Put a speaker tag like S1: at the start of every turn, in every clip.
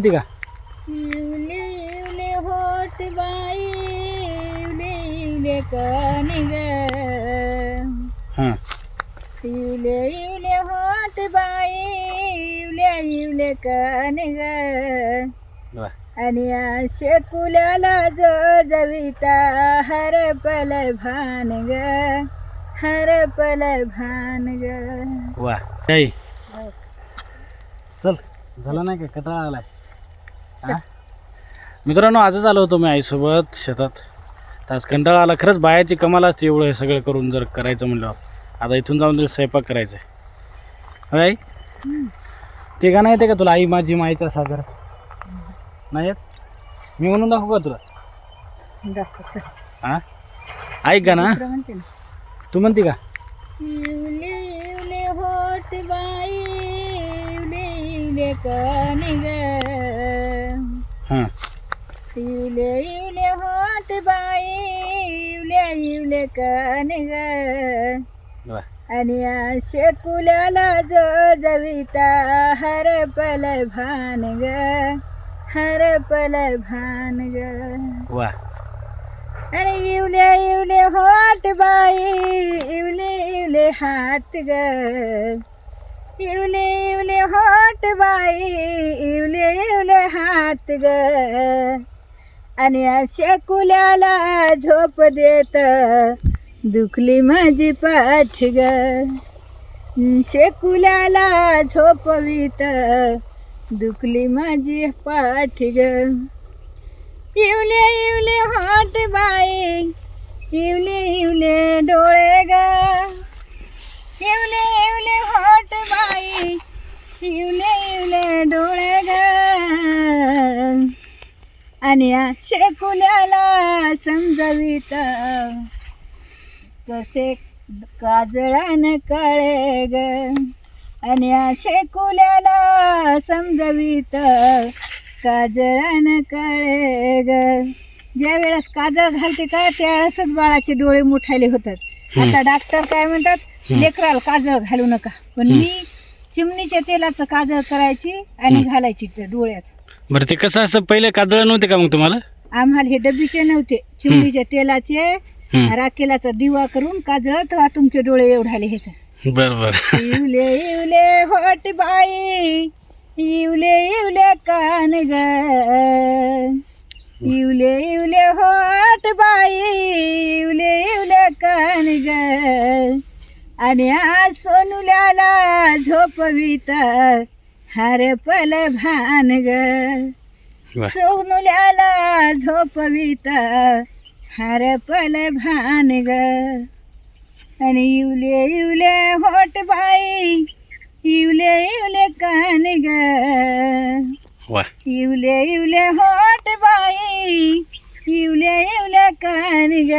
S1: माहिती का?
S2: इवले इवले होत बाई इवले इवले कनिग
S1: हां.
S2: इवले इवले होत बाई इवले इवले कनिग
S1: वा.
S2: आणि असे कुल्याला जो जविता हरपल भान ग हरपल भान ग.
S1: वा. काही चल झालं नाही का? कटाळा आलाय. हा? मित्रांनो आजच आलो होतो मी आईसोबत शेतात. तर आज कंटाळा आला. खरंच बायाची कमाल असते एवढं हे सगळं करून जर करायचं म्हणलं. आता इथून जाऊन तुला स्वयंपाक करायचं आहे. आई? ते गाणं येते का तुला? आई माझी माईचा सागर नाही येत? मी म्हणून दाखवू का तुला. हां? ऐक का ना? तू म्हणते का?
S2: इवले इवले होत बाई इवले इवले कनिग इवले इवले होत बाई इवले इवले कनिग
S1: वा.
S2: आणि असे कुल्याला जो जविता हरपल भान ग हरपल भान ग. अरे इवले इवले होट बाई इवले इवले हात ग. इवले इवले होट बाई इवले इवले हात ग. आणि अशा कुल्याला झोप देत. दुखली माझी पाठ ग. शेकुल्याला झोपवीत दुखली माझी पाठ ग. इवले इवले हाट बाई. इवले इवले डोळे ग. इवले इवले हाट बाई. इवले इवले डोळे ग. आणि शेकुल्याला समजवित? कसे काजळान कळे ग? आणि शेकुल्याला समजवित? काजळान कळे ग? ज्या वेळेस काजळ घालते का त्यावेळेसच बाळाचे डोळे मोठाले होतात. आता डॉक्टर काय म्हणतात? लेकराला काजळ घालू नका. पण मी चिमणीच्या तेलाचं काजळ करायची आणि घालायची त्या डोळ्यात.
S1: बरं ते कसं असं पहिले काजळ नव्हते का मग तुम्हाला?
S2: आम्हाला हे डब्बीचे नव्हते चिमणीच्या तेलाचे
S1: हं.
S2: राखेलाचा दिवा करून काजळ तेव्हा तुमचे डोळे एवढाले हेत.
S1: बरं बरं.
S2: इवले इवले होट बाई इवले इवले कान ग. इवले इवले होट बाई इवले इवले कान ग. आणि आज सोनुल्याला झोपवित हरपल भान ग.
S1: वा.
S2: सोनुल्याला झोपवित हरपल भान ग. आणि इवले इवले होट बाई इवले इवले कान ग. इवले इवले होट बाई इवले इवले कान ग.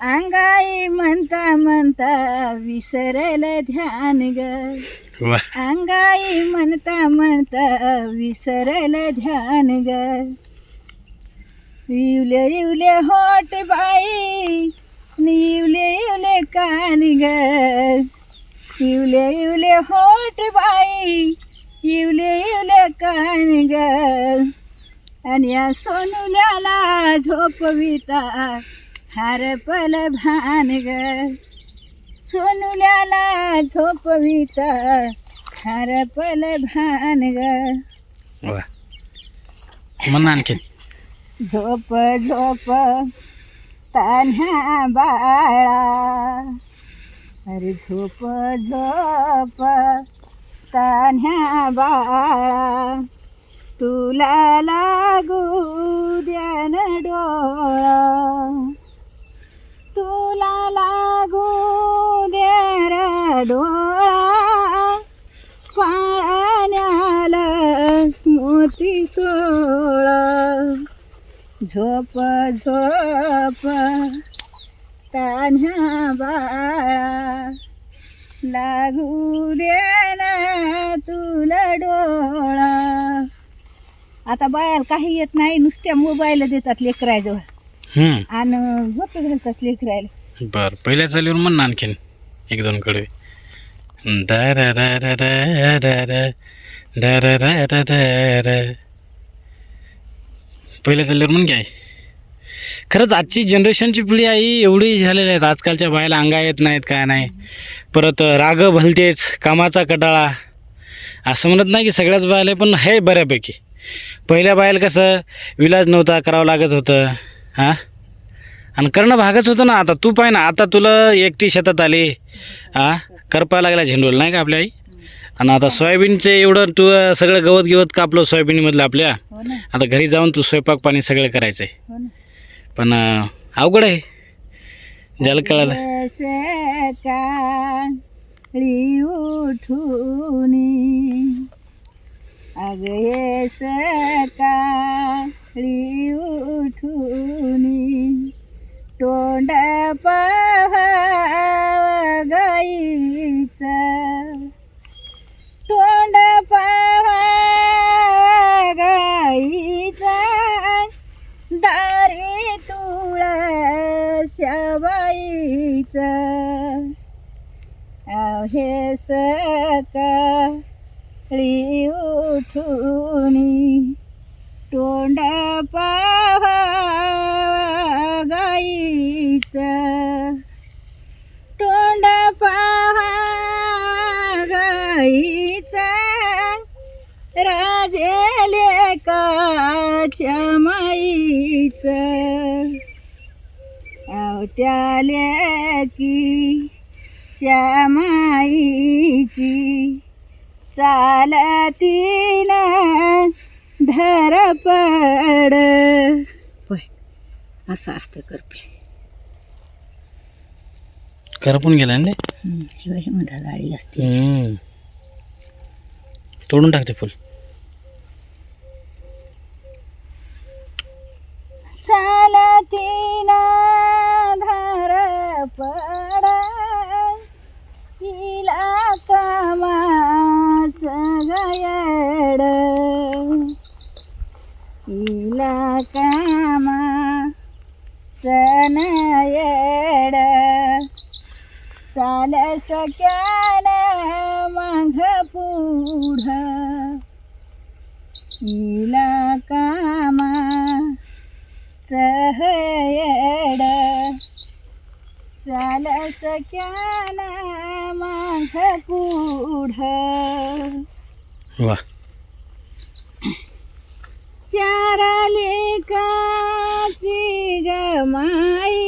S2: अंगाई म्हणता म्हणता विसरल ध्यान ग. अंगाई म्हणता म्हणता विसरल ध्यान ग. इवले इवले होट बाई इवले इवले कान ग. इवले इवले होट बाई इवले इवले कान ग. आणि या सोनुल्याला झोपविता हरपल भान ग. सोनुल्याला झोपविता. हरपल भान ग.
S1: वा. म्हणा आणखीन.
S2: झोप झोप तान्ह्या बाळा. अरे झोप झोप तान्ह्या बाळा. तुला लागू द्यान डोळा. तुला लागू डोळा पाळण्याला मोती सोळा झोप झोप तान्ह्या बाळा लागू दे ना तुला डोळा आता बायाला काही येत नाही नुसत्या मोबाईल देतात लेकराजवळ.
S1: हम्म.
S2: आणि झोपे घालतात लेकरायला.
S1: बर पहिल्या चालीवर म्हण आणखीन एक दोन कडे पहिले चालल्यावर म्हणून काय खरंच आजची जनरेशनची पिढी आई एवढी झालेली आहेत. आजकालच्या बायला अंगा येत नाहीत काय नाही. परत राग भलतेच कामाचा कटाळा. असं म्हणत नाही की सगळ्याच बायला पण आहे बऱ्यापैकी. पहिल्या बायला कसं विलाज नव्हता करावं लागत होतं. हां? आणि करणं भागच होतं ना. आता तू पाय ना आता तुला एकटी शेतात आली. हां? करपा लागला झेंडूल नाही का आपल्या आई? आणि आता सोयाबीनचे एवढं तू सगळं गवत गिवत कापलं सोयाबीनमधलं आपल्या.
S2: हो
S1: आता घरी जाऊन तू स्वयंपाक पाणी सगळं करायचं आहे
S2: हो
S1: पण अवघड आहे. ज्याला कळालं.
S2: सकाळी उठूनी अग सकाळी उठूनी तोंड पाहावा तुळशाबाईच हे सकाळी उठूनी तोंड पाहा गाईच. तोंड पाहा गाईचा. राजेले काच्या माईच. त्याले की च्या माईची चालतीन धरपड होय असं असतं करपे.
S1: करपून गेला ना
S2: शिवाय म्हणतात गाडी असते
S1: हम्म. तोडून टाकते फुल.
S2: चालतीन पडा. तिला कामाच गयड. तिला कामा चनयड चाल सक्यान माघ पुढ. तिला कामा चहयड चाल सक्यान माघ पुढ
S1: वा
S2: चार लेकाची गमाई।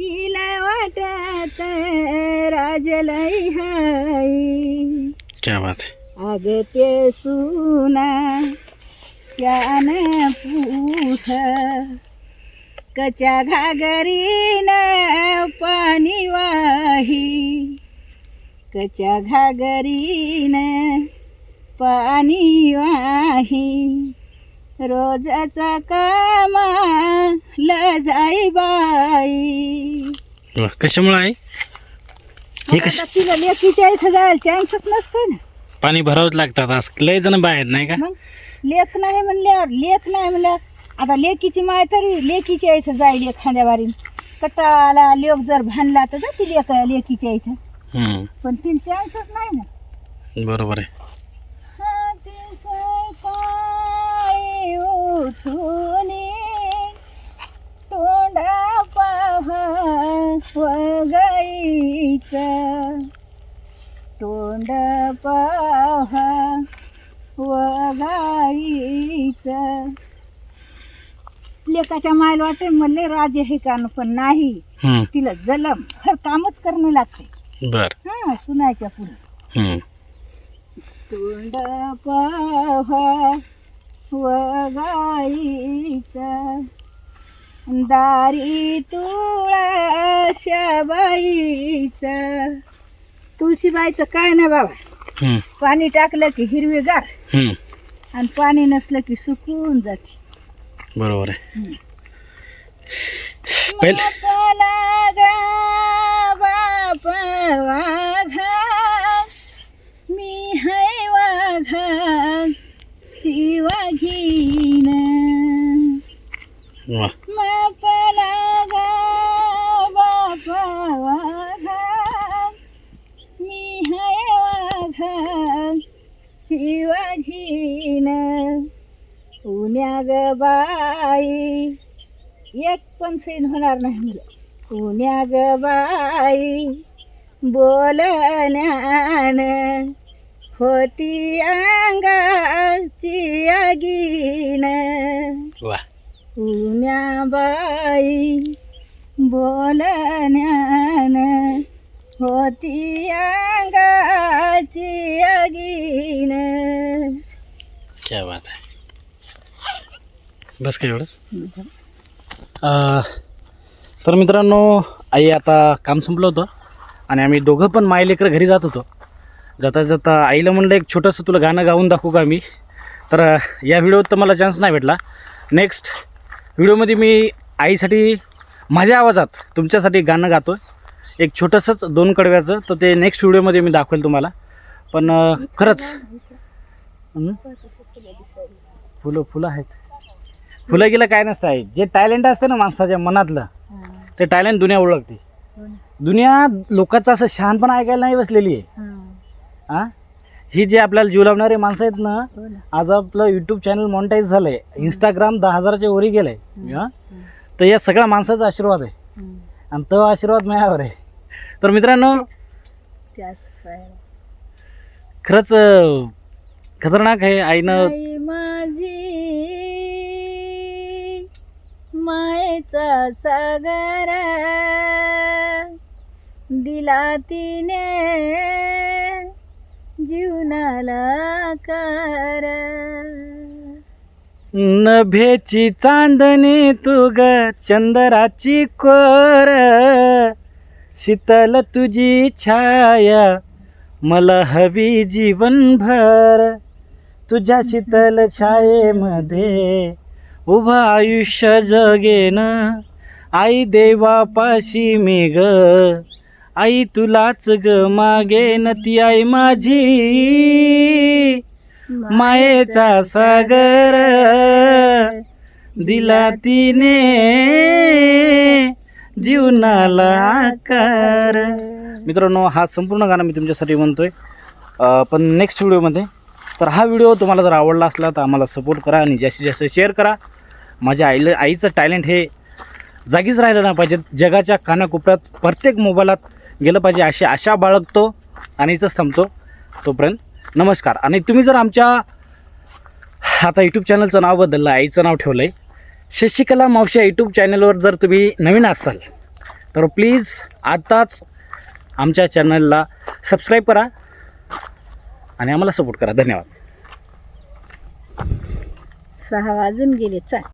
S2: हिला वाटत राजलई हाई।
S1: क्या बात आहे
S2: अग ते सुना चान पूठ कच्या घागरीन पाणी वाही कच्या घागरीन पाणी वाही रोजाचा कामा जाई बाई.
S1: कशामुळे आहे हे
S2: आता
S1: कश
S2: तिला लेकीच्या इथं जायला चान्सच नसतो ना.
S1: पाणी भरावंच लागतात आज लय जण बाहेर नाही का?
S2: मग लेख नाही म्हणल्यावर लेख नाही म्हणल्यावर आता लेकीची माय तरी लेकीच्या इथं जाईल एखाद्या वारीन कटाळाला लेख जर भांडला तर जाते लेख लेकीच्या इथं.
S1: हम्म.
S2: पण तिला चान्सच नाही ना.
S1: बरोबर आहे.
S2: हाती सकाळी उठूनी तोंडा पाहा वगाईचा तोंड पाहा वगाईचा लेकाच्या मायला वाटे म्हणले राजे हे कान पण नाही
S1: हम्म.
S2: तिला जलम हर कामच करणं लागते
S1: बर
S2: हा सुनायच्या पुढे
S1: हम्म.
S2: तोंड पाहा वगाईचा दारी तुळशाबाईचा तुळशीबाईचं काय ना बाबा
S1: हम्म.
S2: पाणी टाकलं की हिरवेगार
S1: हम्म.
S2: आणि पाणी नसलं की सुकून जाते
S1: बरोबर आहे. पहिले
S2: मी है वाघा ची वाघीन
S1: वा.
S2: बापाला गा बाप वाघा मी वाघा ची वाघीन पुण्या ग बाई एक पण सीन होणार नाही मला. पुण्या ग बाई बोलण्यान होती अंगाची आगीन. पुण्या बाई बोलण्यान होती अंगाची आगीन.
S1: क्या बात आहे. बस काय एवढंच? तर मित्रांनो आई आता काम संपलं होतं आणि आम्ही दोघं पण मायलेकर घरी जात होतो. जाता जाता आईला म्हणलं एक छोटंसं तुला गाणं गाऊन दाखवू का मी? तर या व्हिडिओत तर मला चान्स नाही भेटला. नेक्स्ट व्हिडिओमध्ये मी आईसाठी माझ्या आवाजात तुमच्यासाठी गाणं गातो एक छोटंसंच दोन कडव्याचं तर ते नेक्स्ट व्हिडिओमध्ये मी दाखवेल तुम्हाला. पण खरंच. फुलं फुलं आहेत. फुलं गेलं काय नसतं आहे. जे टॅलेंट असतं ना माणसाच्या मनातलं ते टॅलेंट दुनिया ओळखते. दुनिया लोकांचं असं शहाणपण ऐकायला नाही बसलेली आहे. हां. ही जे आपल्याला जीव लावणारे माणसं आहेत ना आज आपलं यूट्यूब चॅनल मॉनिटाईज झालं आहे इंस्टाग्राम दहा हजाराच्या वरी गेलं आहे तर या सगळ्या माणसाचा आशीर्वाद आहे. आणि तो आशीर्वाद माझ्यावर आहे. तर मित्रांनो खरंच खतरनाक आहे आईनं
S2: आई माझी मायेचा सागर दिला तिने जीवनाला कर
S1: नभेची चांदणी तू ग चंदराची कोर. शीतल तुझी छाया मला हवी जीवनभर. तुझ्या शीतल छायेमध्ये उभं आयुष्य जगेन आई देवापाशी मी ग आई तुलाच ग मागेन ती आई माझी. मायेचा सागर. दिला तिने. जीवनाला आकार. मित्रांनो हा संपूर्ण गाणं मी तुमच्यासाठी म्हणतोय. पण नेक्स्ट व्हिडिओमध्ये तर हा व्हिडिओ तुम्हाला जर आवडला असला तर आम्हाला सपोर्ट करा आणि जास्तीत जास्त शेअर करा. माझ्या आईला आईचं टॅलेंट हे जागीच राहिलं नाही पाहिजे. जगाच्या कानाकोपऱ्यात प्रत्येक मोबाईलात गेलं पाहिजे अशी आशा बाळगतो आणि इथंच थांबतो तोपर्यंत नमस्कार. आणि तुम्ही जर आमच्या आता यूट्यूब चॅनलचं नाव बदललं आईचं नाव ठेवलं आहे शशिकला मावशी या यूट्यूब चॅनलवर जर तुम्ही नवीन असाल तर प्लीज आत्ताच आमच्या चॅनलला सबस्क्राईब करा आणि आम्हाला सपोर्ट करा. धन्यवाद.
S2: सहा वाजून गेले. चा